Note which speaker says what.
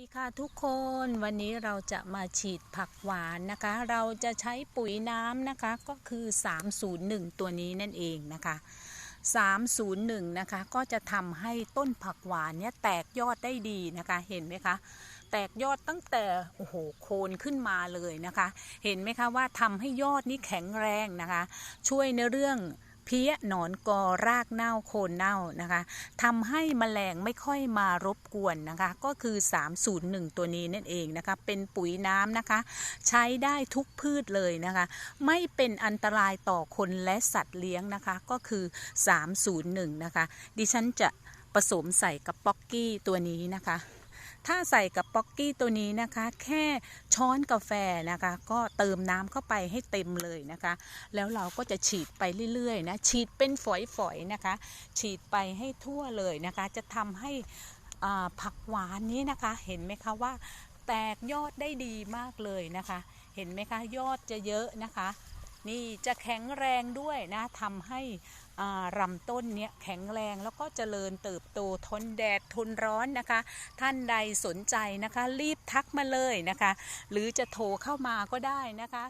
Speaker 1: ดีค่ะทุกคนวันนี้เราจะมาฉีดผักหวานนะคะ เราจะใช้ปุ๋ยน้ำนะคะก็คือ 301 ตัวนี้นั่นเองนะคะ 301 นะคะก็จะทำให้ต้นผักหวานเนี่ยแตกยอดได้ดีนะคะเห็นไหมคะ แตกยอดตั้งแต่โอ้โหโคนขึ้นมาเลยนะคะ เห็นไหมคะว่าทำให้ยอดนี้แข็งแรงนะคะ ช่วยในเรื่อง เพี้ยหนอนกอรากเน่าโคนเน่านะคะทำให้แมลงไม่ค่อยมารบกวนนะคะ ก็คือ 301 ตัวนี้นั่นเองนะคะ เป็นปุ๋ยน้ำนะคะ ใช้ได้ทุกพืชเลยนะคะ ไม่เป็นอันตรายต่อคนและสัตว์เลี้ยงนะคะ ก็คือ 301 นะคะ ดิฉันจะผสมใส่กับป๊อกกี้ตัวนี้นะคะ ถ้าใส่กับป๊อกกี้ตัวนี้นะคะ แค่ช้อนกาแฟนะคะ ก็เติมน้ำเข้าไปให้เต็มเลยนะคะ แล้วเราก็จะฉีดไปเรื่อยๆนะฉีดเป็นฝอยๆนะคะ ฉีดไปให้ทั่วเลยนะคะ จะทำให้ผักหวานนี้นะคะ เห็นไหมคะว่าแตกยอดได้ดีมากเลยนะคะ เห็นไหมคะยอดจะเยอะนะคะ นี่จะแข็งแรงด้วยนะทำให้รำต้นเนี้ยแข็งแรงแล้วก็เจริญเติบโตทนแดดทนร้อนนะคะ ท่านใดสนใจนะคะ รีบทักมาเลยนะคะ หรือจะโทรเข้ามาก็ได้นะคะ